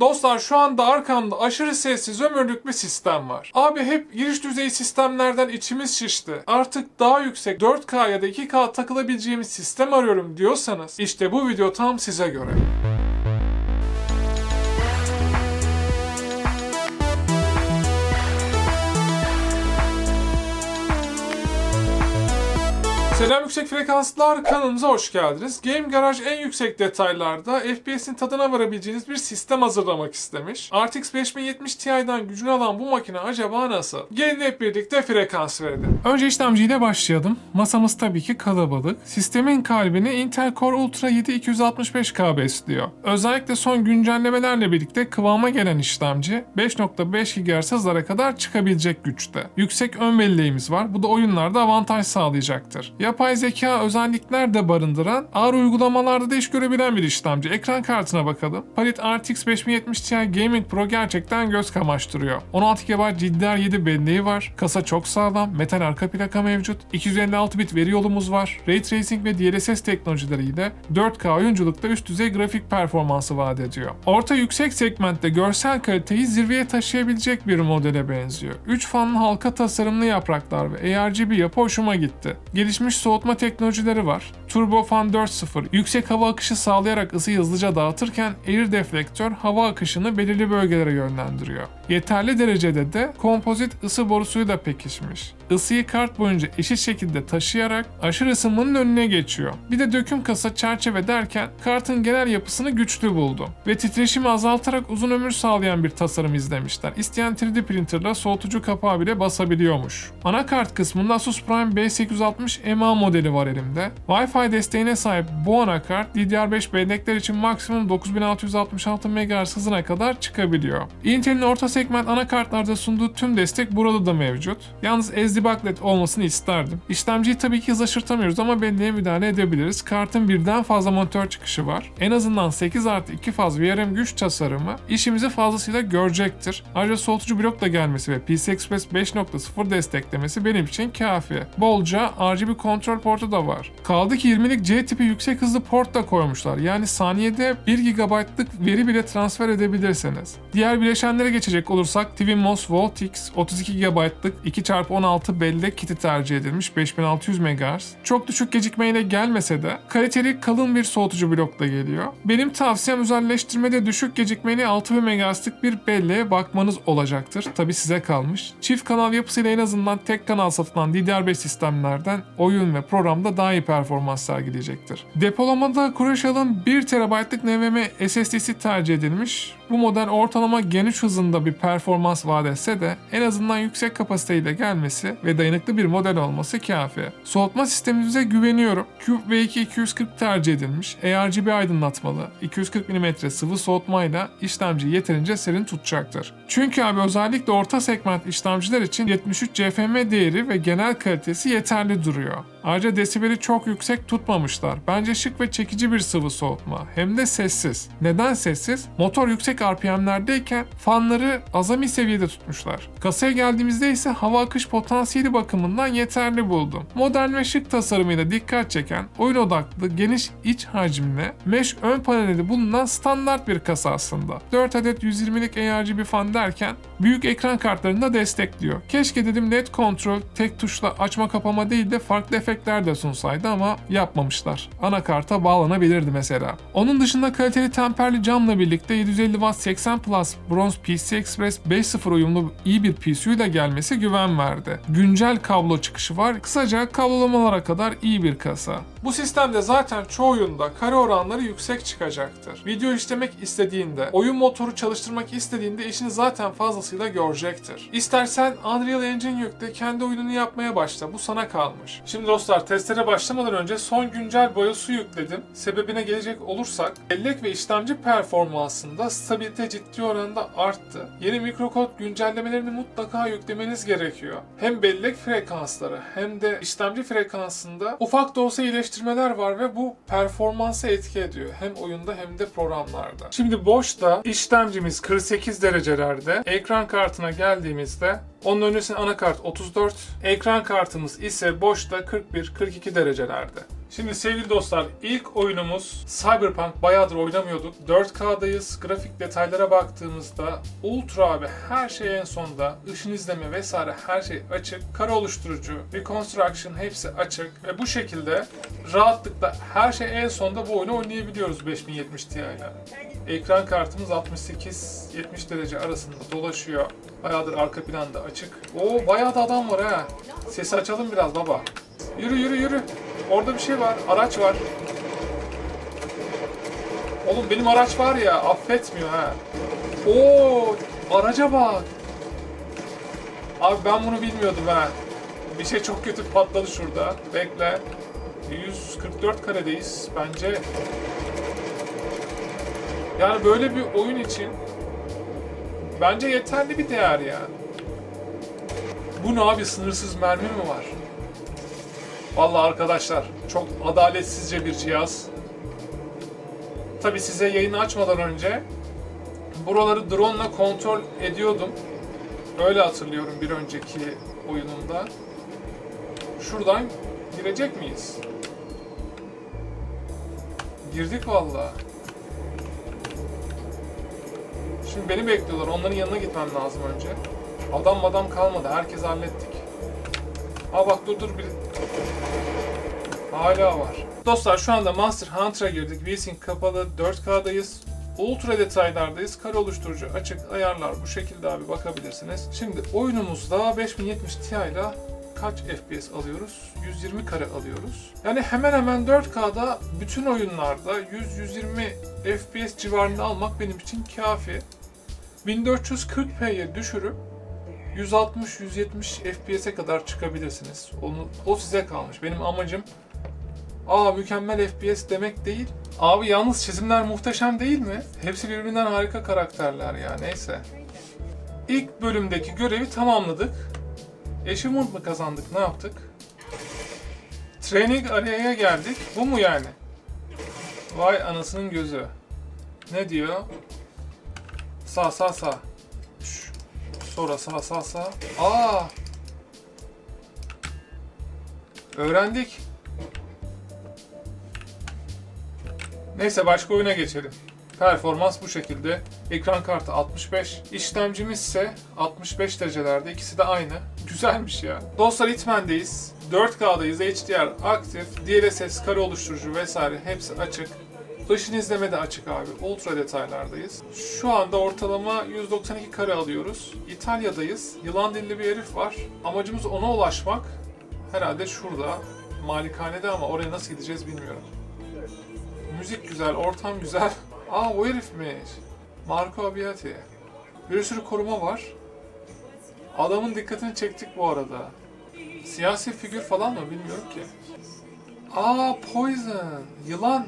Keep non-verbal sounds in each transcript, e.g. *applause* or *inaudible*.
Dostlar şu anda arkamda aşırı sessiz ömürlük bir sistem var. Abi hep giriş düzeyi sistemlerden içimiz şişti. Artık daha yüksek 4K ya da 2K takılabileceğimiz sistem arıyorum diyorsanız işte bu video tam size göre. Selam yüksek frekanslar kanalımıza hoş geldiniz. Game Garage en yüksek detaylarda FPS'in tadına varabileceğiniz bir sistem hazırlamak istemiş. RTX 5070 Ti'den gücünü alan bu makine acaba nasıl? Gelin hep birlikte frekans verelim. Önce işlemciyle başlayalım. Masamız tabii ki kalabalık. Sistemin kalbini Intel Core Ultra 7 265K besliyor. Özellikle son güncellemelerle birlikte kıvama gelen işlemci 5.5 GHz hızlara kadar çıkabilecek güçte. Yüksek ön belleğimiz var. Bu da oyunlarda avantaj sağlayacaktır. Yapay zeka özellikler de barındıran, ağır uygulamalarda da iş görebilen bir işlemci. Ekran kartına bakalım. Palit RTX 5070 Ti Gaming Pro gerçekten göz kamaştırıyor. 16 GB GDDR7 belleği var. Kasa çok sağlam. Metal arka plaka mevcut. 256 bit veri yolumuz var. Ray Tracing ve DLSS teknolojileriyle 4K oyunculukta üst düzey grafik performansı vaat ediyor. Orta yüksek segmentte görsel kaliteyi zirveye taşıyabilecek bir modele benziyor. 3 fanlı halka tasarımlı yapraklar ve ARGB yapı hoşuma gitti. Gelişmiş soğutma teknolojileri var. Turbofan 4.0 yüksek hava akışı sağlayarak ısıyı hızlıca dağıtırken air deflektör hava akışını belirli bölgelere yönlendiriyor. Yeterli derecede de kompozit ısı borusuyu da pekişmiş. Isıyı kart boyunca eşit şekilde taşıyarak aşırı ısınmanın önüne geçiyor. Bir de döküm kasa çerçeve derken kartın genel yapısını güçlü buldum. Ve titreşimi azaltarak uzun ömür sağlayan bir tasarım izlemişler. İsteyen 3D printerla soğutucu kapağı bile basabiliyormuş. Anakart kısmında Asus Prime B860 MA modeli var elimde. Wi-Fi desteğine sahip bu anakart DDR5 bellekler için maksimum 9666 MHz hızına kadar çıkabiliyor. Intel'in orta segment anakartlarda sunduğu tüm destek burada da mevcut. Yalnız SD backlit olmasını isterdim. İşlemciyi tabii ki hız aşırtamıyoruz ama belleğe müdahale edebiliriz. Kartın birden fazla monitör çıkışı var. En azından 8 artı 2 faz VRM güç tasarımı işimizi fazlasıyla görecektir. Ayrıca soğutucu blok da gelmesi ve PCI Express 5.0 desteklemesi benim için kafi. Bolca RGB kontrol portu da var. Kaldı ki 20'lik C tipi yüksek hızlı port da koymuşlar. Yani saniyede 1 GB'lık veri bile transfer edebilirsiniz. Diğer bileşenlere geçecek olursak Twinmos Voltix 32 GB'lık 2x16 bellek kiti tercih edilmiş 5600 MHz. Çok düşük gecikmeyle gelmese de kaliteli kalın bir soğutucu blokla geliyor. Benim tavsiyem özelleştirmede düşük gecikmeli 6000 MHz'lık bir belleğe bakmanız olacaktır. Tabi size kalmış. Çift kanal yapısıyla en azından tek kanal satılan DDR5 sistemlerden oyun ve programda daha iyi performans sergileyecektir. Depolamada Crushal'ın 1 TB'lık NVMe SSD'si tercih edilmiş. Bu model ortalama Gen 3 hızında bir performans vaat etse de en azından yüksek kapasiteyle gelmesi ve dayanıklı bir model olması kafi. Soğutma sistemimize güveniyorum. Cube V2 240 tercih edilmiş. ARGB aydınlatmalı. 240 mm sıvı soğutmayla işlemci yeterince serin tutacaktır. Çünkü abi özellikle orta segment işlemciler için 73 CFM değeri ve genel kalitesi yeterli duruyor. Ayrıca desibeli çok yüksek tutmamışlar. Bence şık ve çekici bir sıvı soğutma. Hem de sessiz. Neden sessiz? Motor yüksek RPM'lerdeyken fanları azami seviyede tutmuşlar. Kasaya geldiğimizde ise hava akış potansiyeli bakımından yeterli buldum. Modern ve şık tasarımıyla dikkat çeken, oyun odaklı, geniş iç hacimli, mesh ön paneli bulunan standart bir kasa aslında. 4 adet 120'lik ARGB fan derken büyük ekran kartlarını da destekliyor. Keşke dedim LED kontrol tek tuşla açma kapama değil de farklı efektler de sunsaydı ama yapmamışlar. Anakarta bağlanabilirdi mesela. Onun dışında kaliteli temperli camla birlikte 750 Watt 80 Plus Bronze PCI Express 5.0 uyumlu iyi bir PCU da gelmesi güven verdi. Güncel kablo çıkışı var. Kısaca kablolamalara kadar iyi bir kasa. Bu sistemde zaten çoğu oyunda kare oranları yüksek çıkacaktır. Video işlemek istediğinde, oyun motoru çalıştırmak istediğinde işini zaten fazlasıyla görecektir. İstersen Unreal Engine yükle kendi oyununu yapmaya başla. Bu sana kalmış. Şimdi dostlar testlere başlamadan önce son güncel BIOS'u yükledim. Sebebine gelecek olursak bellek ve işlemci performansında stabilite ciddi oranda arttı. Yeni mikrokod güncellemelerini mutlaka yüklemeniz gerekiyor. Hem bellek frekansları hem de işlemci frekansında ufak da olsa iyileştirmeler var ve bu performansa etki ediyor. Hem oyunda hem de programlarda. Şimdi boşta işlemcimiz 48 derecelerde. Ekran kartına geldiğimizde onun öncesinde anakart 34, ekran kartımız ise boşta 41-42 derecelerde. Şimdi sevgili dostlar ilk oyunumuz Cyberpunk bayağıdır oynamıyorduk. 4K'dayız. Grafik detaylara baktığımızda Ultra abi her şey en sonda. ışın izleme vesaire her şey açık. Kare oluşturucu, Reconstruction hepsi açık. Ve bu şekilde rahatlıkla her şey en sonda bu oyunu oynayabiliyoruz 5070 Ti. Ekran kartımız 68-70 derece arasında dolaşıyor. Bayağıdır arka planda açık. Oo bayağı da adam var ha. Sesi açalım biraz baba. Yürü yürü yürü. Orada bir şey var. Araç var. Oğlum benim araç var ya affetmiyor ha. Oo araca bak. Abi ben bunu bilmiyordum ha. Bir şey çok kötü patladı şurada. Bekle. 144 karedeyiz. Bence yani böyle bir oyun için bence yeterli bir değer ya. Bu ne abi sınırsız mermi mi var? Vallahi arkadaşlar çok adaletsizce bir cihaz. Tabi size yayını açmadan önce buraları drone ile kontrol ediyordum. Öyle hatırlıyorum bir önceki oyunumda. Şuradan girecek miyiz? Girdik vallahi. Şimdi beni bekliyorlar. Onların yanına gitmem lazım önce. Adam adam kalmadı. Herkes hallettik. Aa bak dur dur bir... Hala var. Dostlar şu anda Monster Hunter'a girdik. VSync kapalı 4K'dayız. Ultra detaylardayız. Kare oluşturucu açık ayarlar bu şekilde abi bakabilirsiniz. Şimdi oyunumuzda 5070 Ti ile kaç FPS alıyoruz? 120 kare alıyoruz. Yani hemen hemen 4K'da bütün oyunlarda 100-120 FPS civarında almak benim için kafi. 1440p'ye düşürüp 160-170 FPS'e kadar çıkabilirsiniz. Onu, o size kalmış. Benim amacım aa mükemmel FPS demek değil. Abi yalnız çizimler muhteşem değil mi? Hepsi birbirinden harika karakterler ya neyse. İlk bölümdeki görevi tamamladık. Achievement mı kazandık ne yaptık? Training area'ya geldik. Bu mu yani? Vay anasının gözü. Ne diyor? Sağ sağ sağ. Sonra sağ sağ sağ. Aa! Öğrendik. Neyse başka oyuna geçelim. Performans bu şekilde. Ekran kartı 65. İşlemcimiz ise 65 derecelerde. İkisi de aynı. Güzelmiş ya. Dostlar Hitman'deyiz. 4K'dayız. HDR aktif. DLSS kare oluşturucu vesaire hepsi açık. Işın izleme de açık abi. Ultra detaylardayız. Şu anda ortalama 192 kare alıyoruz. İtalya'dayız. Yılan dilli bir herif var. Amacımız ona ulaşmak. Herhalde şurada. Malikanede ama oraya nasıl gideceğiz bilmiyorum. Müzik güzel, ortam güzel. Aa o herifmiş. Marco Abbiati. Bir sürü koruma var. Adamın dikkatini çektik bu arada. Siyasi figür falan mı bilmiyorum ki. Aa Poison. Yılan.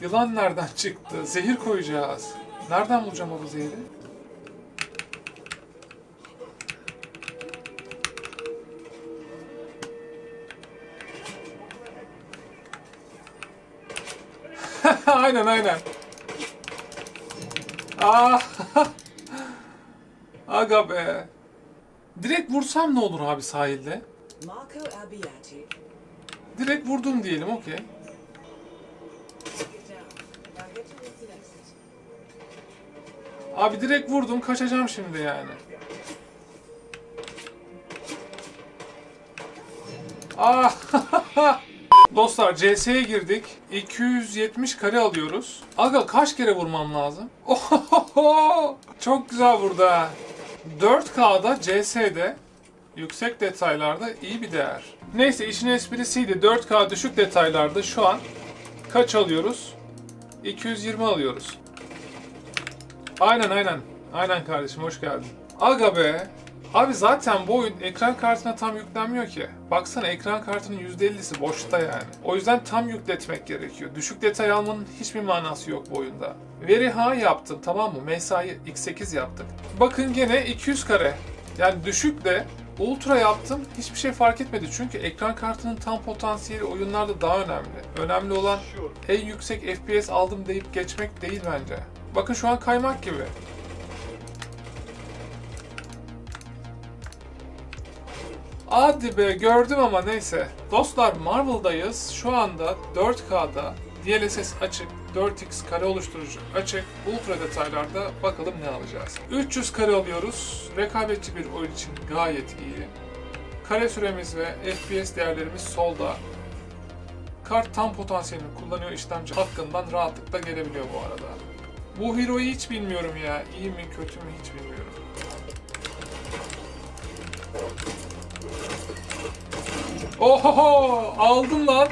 Yılan nereden çıktı? Zehir koyacağız. Nereden bulacağım o bu zehri? *laughs* aynen aynen. Aa. *laughs* Aga be. Direkt vursam ne olur abi sahilde? Direkt vurdum diyelim okey. Abi direkt vurdum kaçacağım şimdi yani. Ah! *laughs* Dostlar CS'ye girdik. 270 kare alıyoruz. Aga kaç kere vurmam lazım? *laughs* Çok güzel burada. 4K'da CS'de yüksek detaylarda iyi bir değer. Neyse işin esprisiydi. 4K düşük detaylarda şu an kaç alıyoruz? 220 alıyoruz. Aynen aynen. Aynen kardeşim hoş geldin. Aga be. Abi zaten bu oyun ekran kartına tam yüklenmiyor ki. Baksana ekran kartının %50'si boşta yani. O yüzden tam yükletmek gerekiyor. Düşük detay almanın hiçbir manası yok bu oyunda. Veri high yaptım tamam mı? Mesai x8 yaptık. Bakın gene 200 kare. Yani düşük de Ultra yaptım. Hiçbir şey fark etmedi. Çünkü ekran kartının tam potansiyeli oyunlarda daha önemli. Önemli olan en yüksek FPS aldım deyip geçmek değil bence. Bakın şu an kaymak gibi. Hadi be gördüm ama neyse. Dostlar Marvel'dayız. Şu anda 4K'da DLSS açık, 4x kare oluşturucu açık, ultra detaylarda bakalım ne alacağız. 300 kare alıyoruz. Rekabetçi bir oyun için gayet iyi. Kare süremiz ve FPS değerlerimiz solda. Kart tam potansiyelini kullanıyor işlemci hakkından rahatlıkla gelebiliyor bu arada. Bu hero'yu hiç bilmiyorum ya. İyi mi kötü mü hiç bilmiyorum. Ohoho! Aldın lan!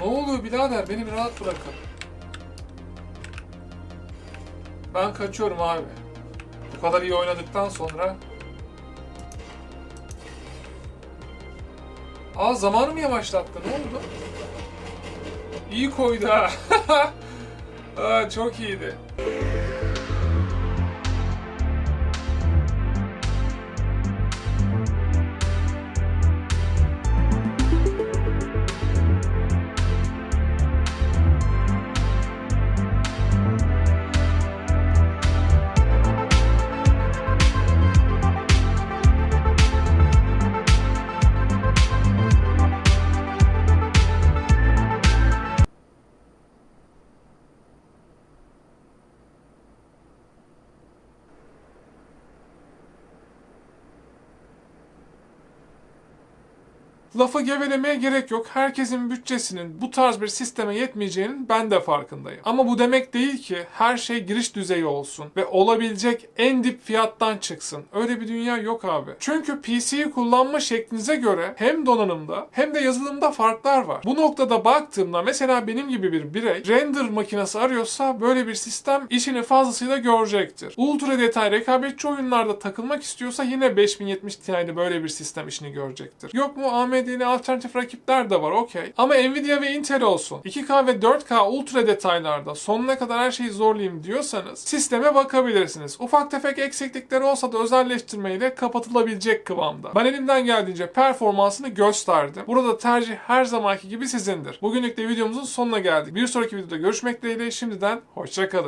Ne oluyor birader? Beni rahat bırakın. Ben kaçıyorum abi. Bu kadar iyi oynadıktan sonra Aa zamanı mı yavaşlattı? Ne oldu? İyi koydu ha. *laughs* Aa, çok iyiydi. Lafa gevelemeye gerek yok. Herkesin bütçesinin bu tarz bir sisteme yetmeyeceğinin ben de farkındayım. Ama bu demek değil ki her şey giriş düzeyi olsun ve olabilecek en dip fiyattan çıksın. Öyle bir dünya yok abi. Çünkü PC'yi kullanma şeklinize göre hem donanımda hem de yazılımda farklar var. Bu noktada baktığımda mesela benim gibi bir birey render makinesi arıyorsa böyle bir sistem işini fazlasıyla görecektir. Ultra detay rekabetçi oyunlarda takılmak istiyorsa yine 5070 Ti'de böyle bir sistem işini görecektir. Yok mu AMD'li alternatif rakipler de var okey. Ama Nvidia ve Intel olsun. 2K ve 4K ultra detaylarda sonuna kadar her şeyi zorlayayım diyorsanız sisteme bakabilirsiniz. Ufak tefek eksiklikleri olsa da özelleştirmeyle kapatılabilecek kıvamda. Ben elimden geldiğince performansını gösterdim. Burada tercih her zamanki gibi sizindir. Bugünlük de videomuzun sonuna geldik. Bir sonraki videoda görüşmek dileğiyle şimdiden hoşçakalın.